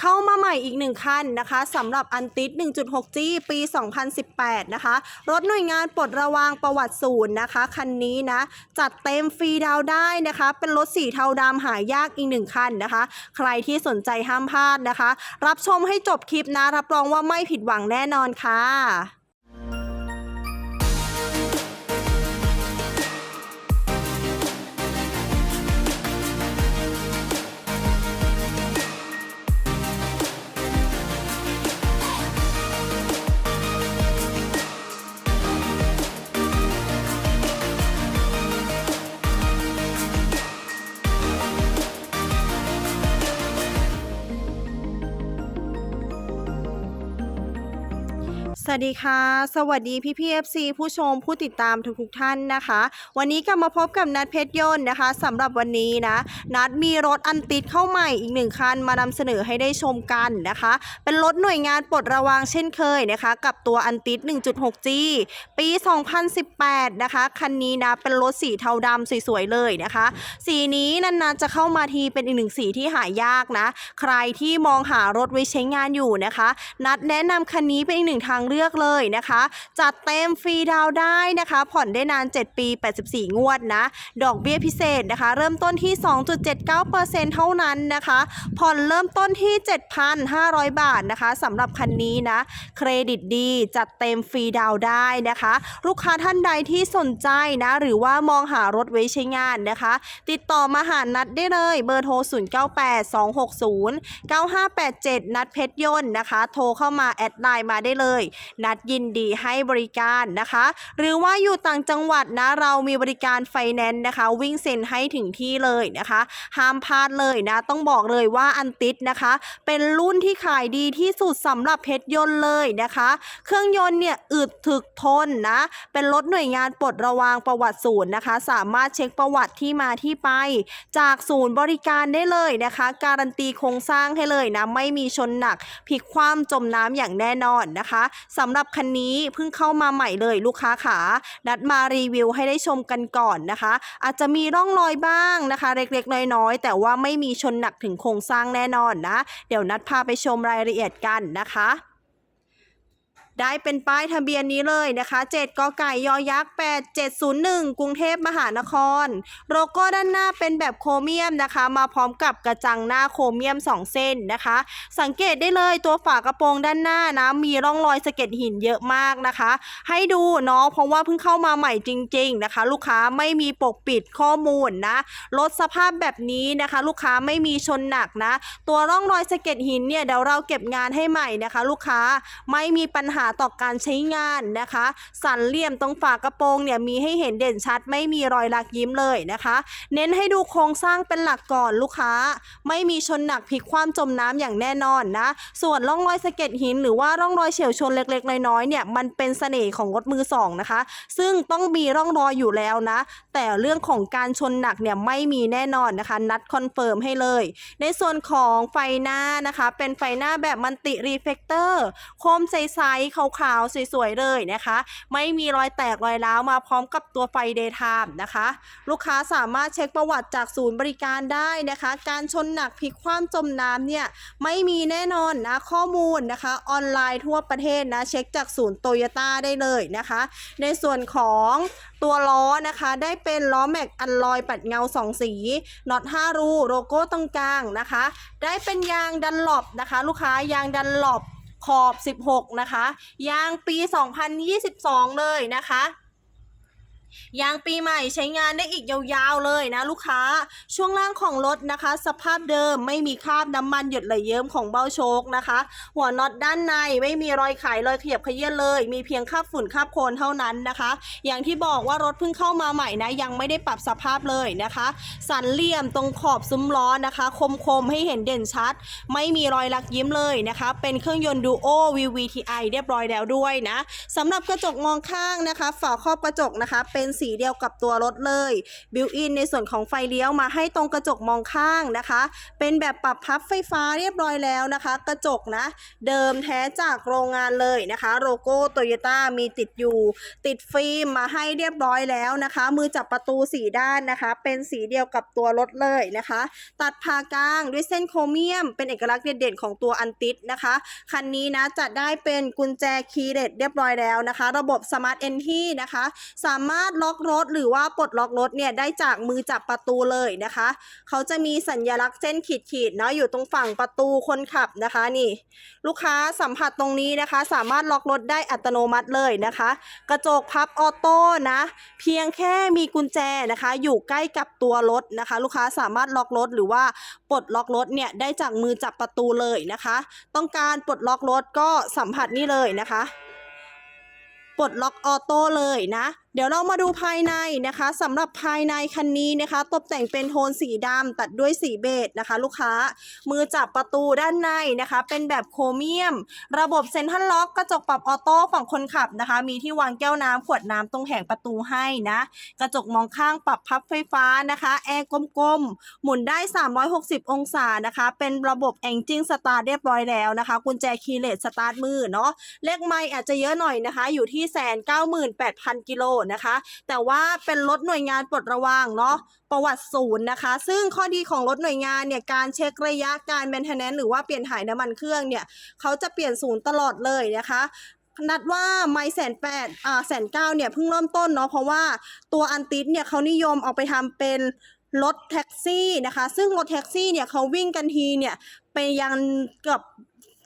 เข้ามาใหม่อีกหนึ่งคันนะคะสำหรับอันติด 1.6G ปี 2018 นะคะ รถหน่วยงานปลดระวางประวัติศูนย์นะคะ คันนี้นะ จัดเต็มฟรีดาวได้นะคะ เป็นรถสีเทาดำหายากอีกหนึ่งคันนะคะ ใครที่สนใจห้ามพลาดนะคะ รับชมให้จบคลิปนะ รับรองว่าไม่ผิดหวังแน่นอนค่ะ สวัสดีค่ะ สวัสดีพี่พีเอฟซีผู้ชมผู้ติดตามทุกๆท่านนะคะ วันนี้กลับมาพบกับนัดเพชรยนต์นะคะสำหรับวันนี้นะ นัดมีรถอันติดเข้าใหม่อีกหนึ่งคันมานำเสนอให้ได้ชมกันนะคะ เป็นรถหน่วยงานปลดระวางเช่นเคยนะคะ กับตัวอันติด 1.6G ปี 2018 นะคะ คันนี้นะเป็นรถสีเทาดำสวยๆเลยนะคะ สีนี้นานๆจะเข้ามาทีเป็นอีกหนึ่งสีที่หายากนะ ใครที่มองหารถไว้ใช้งานอยู่นะคะ นัดแนะนำคันนี้เป็นอีกหนึ่งทางเลือกเลยนะคะ จัดเต็มฟรีดาวได้นะคะ ผ่อนได้นาน 7 ปี 84 งวดนะ ดอกเบี้ยพิเศษนะคะ เริ่มต้นที่ 2.79%เท่านั้นนะคะ ผ่อนเริ่มต้นที่ 7,500 บาทนะคะสำหรับคันนี้นะ เครดิตดีจัดเต็มฟรีดาวได้นะคะ ลูกค้าท่านใดที่สนใจนะ หรือว่ามองหารถไว้ใช้งานนะคะ ติดต่อมาหานัดได้เลยเบอร์โทร 0982609587 นัดเพชรยนต์นะคะ โทรเข้ามาแอดไลน์มาได้เลยนัดยินดีให้บริการนะคะ หรือว่าอยู่ต่างจังหวัดนะเรามีบริการไฟแนนซ์นะคะ วิ่งเซ็นให้ถึงที่เลยนะคะ ห้ามพลาดเลยนะ ต้องบอกเลยว่าอันติดนะคะ เป็นรุ่นที่ขายดีที่สุดสำหรับเพชรยนต์เลยนะคะ เครื่องยนต์เนี่ยอึดถึกทนนะ เป็นรถหน่วยงานปลดระวางประวัติศูนย์นะคะ สามารถเช็คประวัติที่มาที่ไป จากศูนย์บริการได้เลยนะคะ การันตีโครงสร้างให้เลยนะ ไม่มีชนหนักพลิกคว่ำจมน้ำอย่างแน่นอนนะคะสำหรับคันนี้เพิ่งเข้ามาใหม่เลยลูกค้าขานัดมารีวิวให้ได้ชมกันก่อนนะคะ อาจจะมีร่องรอยบ้างนะคะ เล็กๆ น้อยๆ แต่ว่าไม่มีชนหนักถึงโครงสร้างแน่นอนนะ เดี๋ยวนัดพาไปชมรายละเอียดกันนะคะ ได้เป็นป้ายทะเบียนนี้เลยนะคะ 7กไก่ยอยักษ์ 8701 กรุงเทพมหานคร โลโก้ด้านหน้าเป็นแบบโครเมียมนะคะ มาพร้อมกับกระจังหน้าโครเมียม 2 เส้นนะคะ สังเกตได้เลยตัวฝากระโปรงด้านหน้านะมีร่องรอยสะเก็ดหินเยอะมากนะคะ ให้ดูเนาะเพราะว่าเพิ่งเข้ามาใหม่จริง ๆนะคะ ลูกค้าไม่มีปกปิดข้อมูลนะรถสภาพแบบนี้นะคะ ลูกค้าไม่มีชนหนักนะ ตัวร่องรอยสะเก็ดหินเนี่ยเดี๋ยวเราเก็บงานให้ใหม่นะคะ ลูกค้าไม่มีปัญหาต่อการใช้งานนะคะ สันเหลี่ยมตรงฝากระโปรงเนี่ยมีให้เห็นเด่นชัด ไม่มีรอยลักยิ้มเลยนะคะ เน้นให้ดูโครงสร้างเป็นหลักก่อนลูกค้า ไม่มีชนหนักพลิกคว่ำจมน้ำอย่างแน่นอนนะ ส่วนร่องรอยสะเก็ดหิน หรือว่าร่องรอยเฉียวชนเล็กๆน้อยๆเนี่ยมันเป็นเสน่ห์ของรถมือสองนะคะ ซึ่งต้องมีร่องรอยอยู่แล้วนะ แต่เรื่องของการชนหนักเนี่ยไม่มีแน่นอนนะคะ นัดคอนเฟิร์มให้เลย ในส่วนของไฟหน้านะคะ เป็นไฟหน้าแบบมันติรีเฟกเตอร์ โคมใสๆขาวๆ สวยๆ เลยนะคะ ไม่มีรอยแตกรอยร้าวมาพร้อมกับตัวไฟเดย์ไทม์นะคะ ลูกค้าสามารถเช็คประวัติจากศูนย์บริการได้นะคะ การชนหนักพลิกคว่ำจมน้ำเนี่ย ไม่มีแน่นอนนะข้อมูลนะคะ ออนไลน์ทั่วประเทศนะเช็คจากศูนย์โตโยต้าได้เลยนะคะ ในส่วนของตัวล้อนะคะได้เป็นล้อแม็กอันลอยปัดเงา 2 สีน็อต5รูโลโก้ตรงกลางนะคะ ได้เป็นยางดันหลบนะคะ ลูกค้ายางดันหลบ ขอบ 16 นะคะ ยางปี 2022 เลยนะคะ ยางปีใหม่ใช้งานได้อีกยาวๆเลยนะลูกค้า ช่วงล่างของรถนะคะ สภาพเดิมไม่มีคราบน้ำมันหยดไหลเยิ้มของเบ้าโชคนะคะ หัวน็อตด้านในไม่มีรอยไขรอยขยับเขยื้อนเลย มีเพียงคราบฝุ่นคราบโคลนเท่านั้นนะคะ อย่างที่บอกว่ารถเพิ่งเข้ามาใหม่นะยังไม่ได้ปรับสภาพเลยนะคะ สันเหลี่ยมตรงขอบซุ้มล้อนะคะ คมๆให้เห็นเด่นชัด ไม่มีรอยลักยิ้มเลยนะคะ เป็นเครื่องยนต์ดูโอ VVTi เรียบร้อยแล้วด้วยนะสำหรับกระจกมองข้างนะคะ ฝาครอบกระจกนะคะเเป็นสีเดียวกับตัวรถเลยบิวอินในส่วนของไฟเลี้ยวมาให้ตรงกระจกมองข้างนะคะ เป็นแบบปรับพับไฟฟ้าเรียบร้อยแล้วนะคะ กระจกนะ เดิมแท้จากโรงงานเลยนะคะโลโก้โตโยต้ามีติดอยู่ ติดฟิล์มมาให้เรียบร้อยแล้วนะคะ มือจับประตูสีด้านนะคะ เป็นสีเดียวกับตัวรถเลยนะคะ ตัดผ่ากลางด้วยเส้นโครเมียม เป็นเอกลักษณ์เด่นๆของตัวอันติดนะคะ คันนี้นะจะได้เป็นกุญแจคีย์เลสเรียบร้อยแล้วนะคะ ระบบสมาร์ทเอนที่นะคะ สามารถล็อกรถ หรือว่าปลดล็อกรถเนี่ยได้จากมือจับประตูเลยนะคะ เขาจะมีสัญลักษณ์เส้นขีดๆเนาะอยู่ตรงฝั่งประตูคนขับนะคะนี่ ลูกค้าสัมผัสตรงนี้นะคะ สามารถล็อกรถได้อัตโนมัติเลยนะคะ กระจกพับออโต้นะเพียงแค่มีกุญแจนะคะ อยู่ใกล้กับตัวรถนะคะ ลูกค้าสามารถล็อกรถหรือว่าปลดล็อกรถเนี่ยได้จากมือจับประตูเลยนะคะ ต้องการปลดล็อกรถก็สัมผัสนี่เลยนะคะปลดล็อกออโต้เลยนะเดี๋ยวเรามาดูภายในนะคะสำหรับภายในคันนี้นะคะ ตกแต่งเป็นโทนสีดำตัดด้วยสีเบจนะคะ ลูกค้า มือจับประตูด้านในนะคะ เป็นแบบโครเมียม ระบบเซ็นทรัลล็อกกระจกปรับออโต้ฝั่งคนขับนะคะ มีที่วางแก้วน้ำขวดน้ำตรงแผงประตูให้นะ กระจกมองข้างปรับพับไฟฟ้านะคะแอร์กลมๆหมุนได้ 360 องศานะคะ เป็นระบบแองจิ้งสตาร์ทเรียบร้อยแล้วนะคะกุญแจคีย์เลสสตาร์ทมือเนาะเลขไม่อาจจะเยอะหน่อยนะคะ อยู่ที่แสนเก้าหมื่นแปดพันกิโลนะคะ แต่ว่าเป็นรถหน่วยงานปลดระวางเนาะประวัติศูนย์นะคะ ซึ่งข้อดีของรถหน่วยงานเนี่ยการเช็คระยะการแมนเทนแนนหรือว่าเปลี่ยนถ่ายน้ำมันเครื่องเนี่ยเขาจะเปลี่ยนศูนย์ตลอดเลยนะคะนัดว่าไม่แสนแปดอ่าแสนเก้าเนี่ยเพิ่งเริ่มต้นเนาะเพราะว่าตัวอันติสเนี่ยเขานิยมเอาไปทำเป็นรถแท็กซี่นะคะ ซึ่งรถแท็กซี่เนี่ยเขาวิ่งกันทีเนี่ยไปยังเกือบ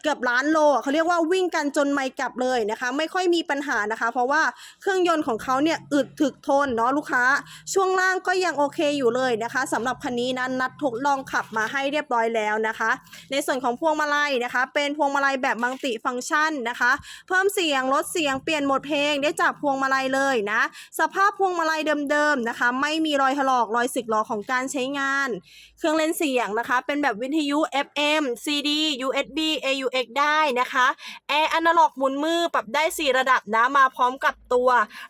เกือบล้านโลเขาเรียกว่าวิ่งกันจนไม่กลับเลยนะคะ ไม่ค่อยมีปัญหานะคะ เพราะว่าเครื่องยนต์ของเขาเนี่ยอึดถึกทนเนาะลูกค้า ช่วงล่างก็ยังโอเคอยู่เลยนะคะสำหรับคันนี้นะนัดทดลองขับมาให้เรียบร้อยแล้วนะคะ ในส่วนของพวงมาลัยนะคะ เป็นพวงมาลัยแบบมัลติฟังก์ชันนะคะ เพิ่มเสียงลดเสียงเปลี่ยนโหมดเพลงได้จากพวงมาลัยเลยนะ สภาพพวงมาลัยเดิมๆนะคะ ไม่มีรอยถลอกรอยสึกหรอของการใช้งาน เครื่องเล่นเสียงนะคะ เป็นแบบวิทยุ FM CD USB AUX ได้นะคะแอร์อนาล็อกหมุนมือปรับได้ 4 ระดับนะมาพร้อมกับตัว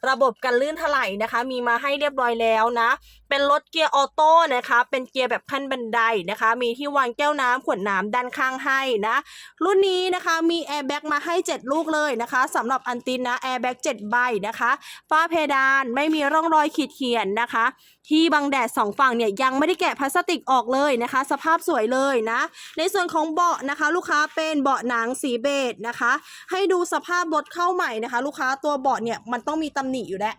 ระบบกันลื่นถลายนะคะ มีมาให้เรียบร้อยแล้วนะ เป็นรถเกียร์ออโต้นะคะ เป็นเกียร์แบบขั้นบันไดนะคะ มีที่วางแก้วน้ำขวดน้ำด้านข้างให้นะ รุ่นนี้นะคะมีแอร์แบ็กมาให้ 7 ลูกเลยนะคะสำหรับอันตินนะแอร์แบ็ก7ใบนะคะฝ้าเพดานไม่มีร่องรอยขีดเขียนนะคะ ที่บังแดดสองฝั่งเนี่ยยังไม่ได้แกะพลาสติกออกเลยนะคะ สภาพสวยเลยนะ ในส่วนของเบาะนะคะ ลูกค้าเป็นเบาะหนังสีเบจนะคะ ให้ดูสภาพรถเข้าใหม่นะคะ ลูกค้าตัวเบาะเนี่ยมันต้องมีตำหนิอยู่แล้ว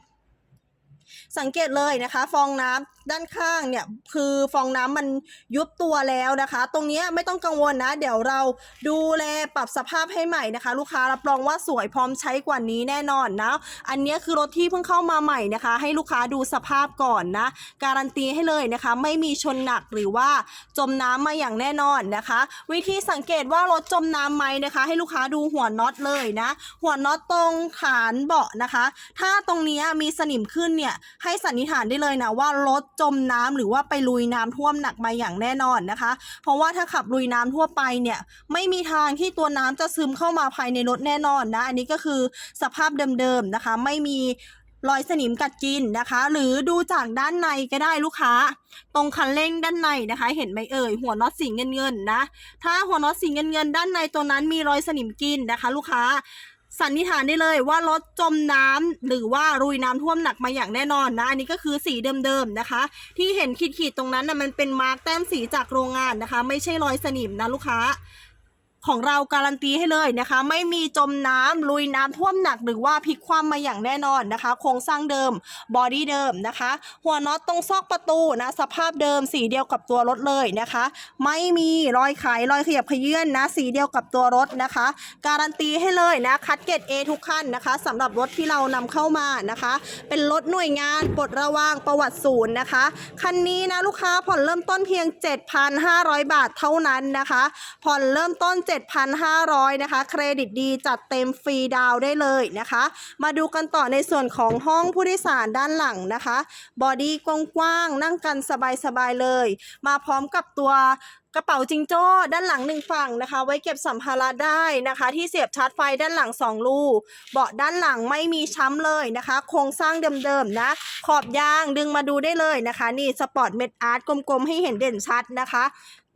สังเกตเลยนะคะ ฟองน้ำด้านข้างเนี่ยคือฟองน้ำมันยุบตัวแล้วนะคะ ตรงนี้ไม่ต้องกังวลนะ เดี๋ยวเราดูแลปรับสภาพให้ใหม่นะคะ ลูกค้ารับรองว่าสวยพร้อมใช้กว่านี้แน่นอนนะ อันนี้คือรถที่เพิ่งเข้ามาใหม่นะคะ ให้ลูกค้าดูสภาพก่อนนะ การันตีให้เลยนะคะ ไม่มีชนหนักหรือว่าจมน้ำมาอย่างแน่นอนนะคะ วิธีสังเกตว่ารถจมน้ำไหมนะคะ ให้ลูกค้าดูหัวน็อตเลยนะ หัวน็อตตรงฐานเบาะนะคะ ถ้าตรงนี้มีสนิมขึ้นเนี่ยให้สันนิษฐานได้เลยนะว่ารถจมน้ำหรือว่าไปลุยน้ำท่วมหนักมาอย่างแน่นอนนะคะ เพราะว่าถ้าขับลุยน้ำทั่วไปเนี่ยไม่มีทางที่ตัวน้ำจะซึมเข้ามาภายในรถแน่นอนนะ อันนี้ก็คือสภาพเดิมๆนะคะ ไม่มีรอยสนิมกัดกินนะคะ หรือดูจากด้านในก็ได้ลูกค้า ตรงคันเร่งด้านในนะคะ เห็นไหมเอ่ยหัวน็อตสีเงินเงินนะ ถ้าหัวน็อตสีเงินเงินด้านในตัวนั้นมีรอยสนิมกินนะคะ ลูกค้า สันนิษฐานได้เลยว่ารถจมน้ำหรือว่ารุยน้ำท่วมหนักมาอย่างแน่นอนนะ อันนี้ก็คือสีเดิมๆนะคะ ที่เห็นขีดๆตรงนั้นนะมันเป็นมาร์กแต้มสีจากโรงงานนะคะ ไม่ใช่รอยสนิมนะลูกค้า ของเราการันตีให้เลยนะคะ ไม่มีจมน้ำลุยน้ำท่วมหนักหรือว่าพลิกคว่ำมาอย่างแน่นอนนะคะ โครงสร้างเดิมบอดี้เดิมนะคะ หัวน็อตตรงซอกประตูนะสภาพเดิมสีเดียวกับตัวรถเลยนะคะ ไม่มีรอยไขรอยขยับขยื่นนะสีเดียวกับตัวรถนะคะ การันตีให้เลยนะคัดเกรด A ทุกคันนะคะสำหรับรถที่เรานำเข้ามานะคะ เป็นรถหน่วยงานปลดระวางประวัติศูนย์นะคะคันนี้นะลูกค้าผ่อนเริ่มต้นเพียง 7,500 บาทเท่านั้นนะคะ ผ่อนเริ่มต้น7,500 นะคะ เครดิตดีจัดเต็มฟรีดาวได้เลยนะคะ มาดูกันต่อในส่วนของห้องผู้โดยสารด้านหลังนะคะ บอดี้กว้างๆนั่งกันสบายๆเลย มาพร้อมกับตัวกระเป๋าจิงโจ้ด้านหลังหนึ่งฝั่งนะคะ ไว้เก็บสัมภาระได้นะคะ ที่เสียบชาร์จไฟด้านหลังสองรูเบาะด้านหลังไม่มีช้ำเลยนะคะ โครงสร้างเดิมๆนะ ขอบยางดึงมาดูได้เลยนะคะ นี่สปอร์ตเม็ดอาร์ตกลมๆ ให้เห็นเด่นชัดนะคะ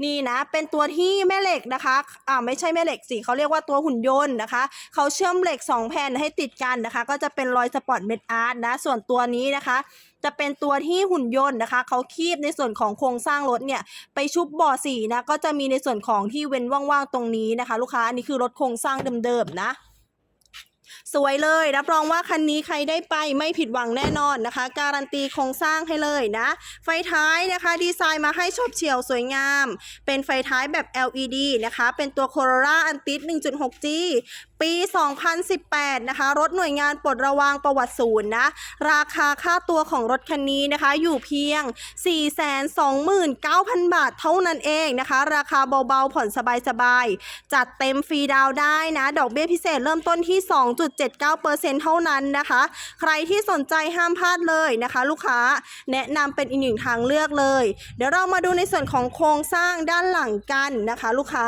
นี่นะเป็นตัวที่แม่เหล็กนะคะอ่าไม่ใช่แม่เหล็กสิเขาเรียกว่าตัวหุ่นยนต์นะคะเขาเชื่อมเหล็ก 2 แผ่นให้ติดกันนะคะ ก็จะเป็นรอยสปอร์ตเม็ดอาร์ตนะส่วนตัวนี้นะคะ จะเป็นตัวที่หุ่นยนต์นะคะเขาคีบในส่วนของโครงสร้างรถเนี่ยไปชุบบ่อสีนะก็จะมีในส่วนของที่เว้นว่างๆตรงนี้นะคะ ลูกค้าอันนี้คือรถโครงสร้างเดิมๆนะ วยเลยรับรองว่าคันนี้ใครได้ไปไม่ผิดหวังแน่นอนนะคะ การันตีโครงสร้างให้เลยนะ ไฟท้ายนะคะดีไซน์มาให้ชอบเฉียวสวยงาม เป็นไฟท้ายแบบ LED นะคะ เป็นตัว Corolla Antis 1.6G ปี 2018 นะคะ รถหน่วยงานปลดระวางประวัติศูนย์นะ ราคาค่าตัวของรถคันนี้นะคะ อยู่เพียง 429,000 บาทเท่านั้นเองนะคะ ราคาเบาๆ ผ่อนสบายๆ จัดเต็มฟรีดาวได้นะ ดอกเบี้ยพิเศษเริ่มต้นที่ 2.79%เท่านั้นนะคะ ใครที่สนใจห้ามพลาดเลยนะคะ ลูกค้าแนะนำเป็นอีกหนึ่งทางเลือกเลย เดี๋ยวเรามาดูในส่วนของโครงสร้างด้านหลังกันนะคะ ลูกค้า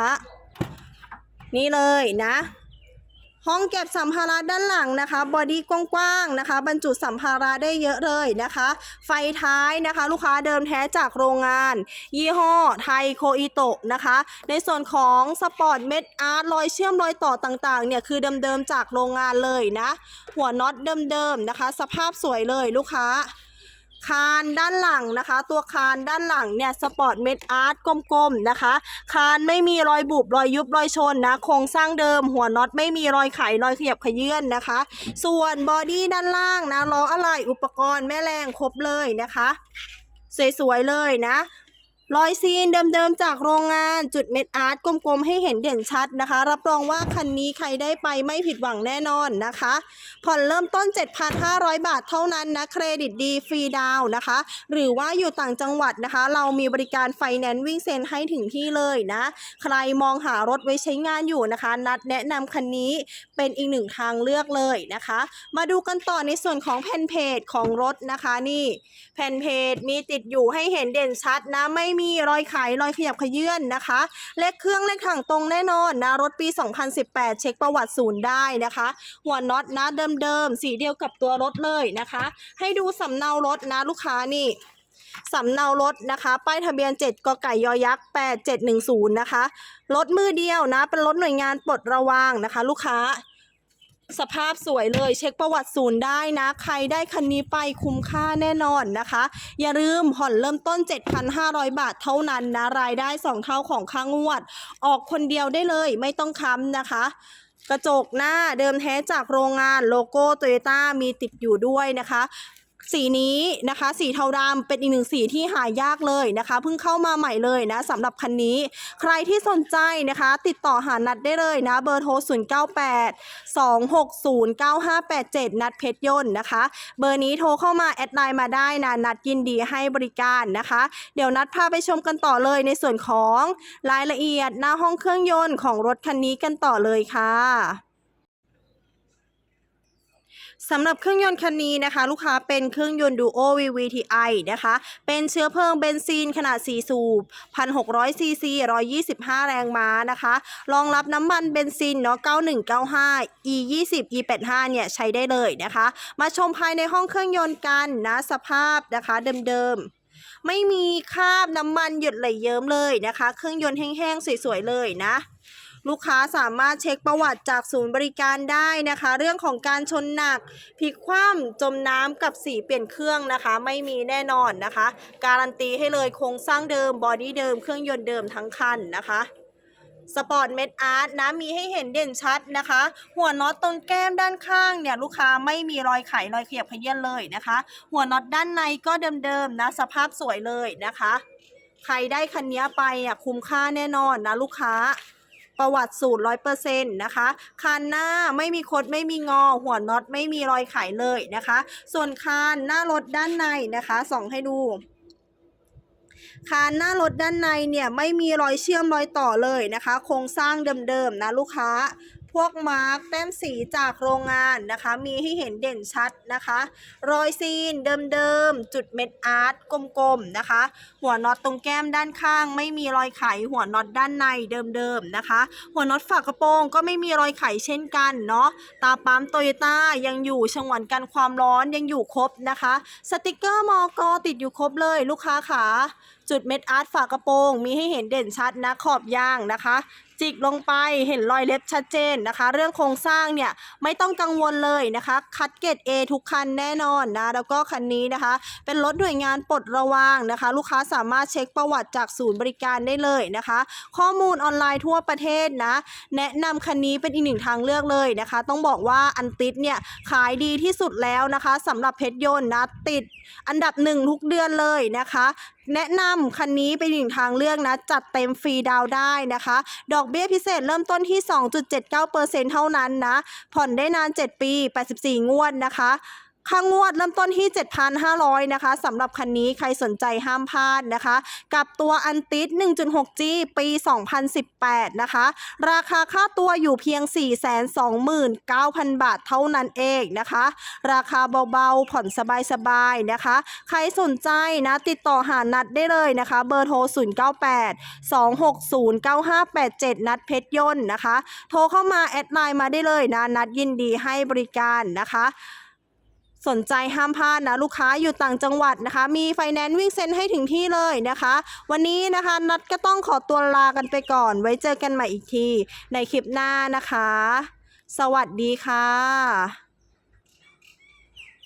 นี่เลยนะ ห้องเก็บสัมภาระด้านหลังนะคะบอดี้กว้างๆนะคะ บรรจุสัมภาระได้เยอะเลยนะคะ ไฟท้ายนะคะ ลูกค้าเดิมแท้จากโรงงาน ยี่ห้อไทยโคอิโตะนะคะ ในส่วนของสปอร์ตเม็ดอาร์ตรอยเชื่อมรอยต่อต่างๆเนี่ยคือเดิมๆจากโรงงานเลยนะ หัวน็อตเดิมๆนะคะ สภาพสวยเลยลูกค้า คานด้านหลังนะคะ ตัวคานด้านหลังเนี่ยสปอร์ตเมดอาร์ตกลมๆนะคะ คานไม่มีรอยบุบรอยยุบรอยชนนะโครงสร้างเดิม หัวน็อตไม่มีรอยไขรอยขยับขยื่นนะคะ ส่วนบอดี้ด้านล่างนะล้ออะไหล่อุปกรณ์แม่แรงครบเลยนะคะ สวยๆเลยนะ รอยซีนเดิมๆจากโรงงานจุดเม็ดอาร์ตกลมๆ ให้เห็นเด่นชัดนะคะ รับรองว่าคันนี้ใครได้ไปไม่ผิดหวังแน่นอนนะคะ ผ่อนเริ่มต้น 7,500 บาทเท่านั้นนะ เครดิตดีฟรีดาวนะคะ หรือว่าอยู่ต่างจังหวัดนะคะ เรามีบริการไฟแนนซ์วิ่งเซ็นให้ถึงที่เลยนะ ใครมองหารถไว้ใช้งานอยู่นะคะ นัดแนะนำคันนี้เป็นอีกหนึ่งทางเลือกเลยนะคะ มาดูกันต่อในส่วนของแผ่นเพจของรถนะคะนี่แผ่นเพจมีติดอยู่ให้เห็นเด่นชัดนะไม่มีีรอยไขรอยขยับขยื่นนะคะ เลขเครื่องเลขถังตรงแน่นอนนะรถปี 2018 เช็คประวัติศูนย์ได้นะคะ หัวน็อตนะเดิมๆสีเดียวกับตัวรถเลยนะคะ ให้ดูสำเนารถนะลูกค้านี่สำเนารถนะคะ ป้ายทะเบียน 7กไก่ยอยักษ์8710 นะคะ รถมือเดียวนะ เป็นรถหน่วยงานปลดระวางนะคะ ลูกค้า สภาพสวยเลยเช็คประวัติศูนย์ได้นะ ใครได้คันนี้ไปคุ้มค่าแน่นอนนะคะ อย่าลืมผ่อนเริ่มต้น 7,500 บาทเท่านั้นนะ รายได้ 2 เท่าของค่างวด ออกคนเดียวได้เลยไม่ต้องค้ำนะคะกระจกหน้าเดิมแท้จากโรงงานโลโก้โตโยต้ามีติดอยู่ด้วยนะคะ สีนี้นะคะ สีเทาดำเป็นอีกหนึ่งสีที่หายากเลยนะคะเพิ่งเข้ามาใหม่เลยนะสำหรับคันนี้ ใครที่สนใจนะคะ ติดต่อหานัดได้เลยนะเบอร์โทร 098 260 9587 นัดเพชรยนต์นะคะ เบอร์นี้โทรเข้ามาแอดไลน์มาได้นะนัดยินดีให้บริการนะคะ เดี๋ยวนัดพาไปชมกันต่อเลยในส่วนของรายละเอียดหน้าห้องเครื่องยนต์ของรถคันนี้กันต่อเลยค่ะ สำหรับเครื่องยนต์คันนี้นะคะ ลูกค้าเป็นเครื่องยนต์ Duo VVTi นะคะ เป็นเชื้อเพลิงเบนซินขนาด 4 สูบ 1,600 ซีซี 125 แรงม้านะคะ รองรับน้ำมันเบนซินเนาะ 9195 E 20 E 85 เนี่ย ใช้ได้เลยนะคะ มาชมภายในห้องเครื่องยนต์กันนะสภาพนะคะเดิมๆไม่มีคราบน้ำมันหยดไหลเยิ้มเลยนะคะ เครื่องยนต์แห้งๆ สวยๆ เลยนะ ลูกค้าสามารถเช็คประวัติจากศูนย์บริการได้นะคะ เรื่องของการชนหนักพลิกคว่ำจมน้ำกับสีเปลี่ยนเครื่องนะคะ ไม่มีแน่นอนนะคะ การันตีให้เลยโครงสร้างเดิมบอดี้เดิมเครื่องยนต์เดิมทั้งคันนะคะสปอร์ตเมดอาร์ตนะมีให้เห็นเด่นชัดนะคะ หัวน็อตตรงแก้มด้านข้างเนี่ยลูกค้าไม่มีรอยไขรอยเขยับขยื่นเลยนะคะ หัวน็อตด้านในก็เดิมๆนะสภาพสวยเลยนะคะ ใครได้คันนี้ไปอะคุ้มค่าแน่นอนนะลูกค้า ประวัติสูตรร้อยเปอร์เซ็นต์นะคะคานหน้าไม่มีคดไม่มีงอ หัวน็อตไม่มีรอยไขเลยนะคะ ส่วนคานหน้ารถด้านในนะคะส่องให้ดูคานหน้ารถด้านในเนี่ยไม่มีรอยเชื่อมรอยต่อเลยนะคะ โครงสร้างเดิมๆนะลูกค้า พวกมาร์กแต้มสีจากโรงงานนะคะ มีให้เห็นเด่นชัดนะคะ รอยซีนเดิมๆ จุดเม็ดอาร์ตกลมๆนะคะ หัวน็อตตรงแก้มด้านข้าง ไม่มีรอยไข หัวน็อตด้านในเดิมๆนะคะ หัวน็อตฝากระโปรงก็ไม่มีรอยไขเช่นกันเนาะ ตาปั๊มโตโยต้ายังอยู่ฉงวนกันความร้อนยังอยู่ครบนะคะ สติกเกอร์มอกอติดอยู่ครบเลยลูกค้าขา จุดเม็ดอาร์ตฝากระโปรงมีให้เห็นเด่นชัดนะขอบยางนะคะ จิกลงไปเห็นรอยเล็บชัดเจนนะคะ เรื่องโครงสร้างเนี่ยไม่ต้องกังวลเลยนะคะ คัดเกรด A ทุกคันแน่นอนนะ แล้วก็คันนี้นะคะ เป็นรถหน่วยงานปลดระวางนะคะ ลูกค้าสามารถเช็คประวัติจากศูนย์บริการได้เลยนะคะ ข้อมูลออนไลน์ทั่วประเทศนะ แนะนำคันนี้เป็นอีกหนึ่งทางเลือกเลยนะคะ ต้องบอกว่าอันติดเนี่ยขายดีที่สุดแล้วนะคะสำหรับเพชรยนต์นะติดอันดับหนึ่งทุกเดือนเลยนะคะแนะนำคันนี้เป็นหนึ่งทางเลือกนะ จัดเต็มฟรีดาวได้นะคะ ดอกเบี้ยพิเศษเริ่มต้นที่ 2.79%เท่านั้นนะ ผ่อนได้นาน 7 ปี 84 งวดนะคะ ค่างวดเริ่มต้นที่ 7,500 นะคะสำหรับคันนี้ใครสนใจห้ามพลาดนะคะ กับตัวอันติด 1.6G ปี 2018 นะคะ ราคาค่าตัวอยู่เพียง 429,000 บาทเท่านั้นเองนะคะ ราคาเบาๆ ผ่อนสบายๆ นะคะ ใครสนใจนะติดต่อหานัดได้เลยนะคะ เบอร์โทร 098 260 9587 นัดเพชรยนต์นะคะ โทรเข้ามาแอดไลน์มาได้เลยนะ นัดยินดีให้บริการนะคะ สนใจห้ามพลาดนะลูกค้าอยู่ต่างจังหวัดนะคะ มีไฟแนนซ์วิ่งเซ็นให้ถึงที่เลยนะคะ วันนี้นะคะนัดก็ต้องขอตัวลากันไปก่อน ไว้เจอกันใหม่อีกที ในคลิปหน้านะคะ สวัสดีค่ะ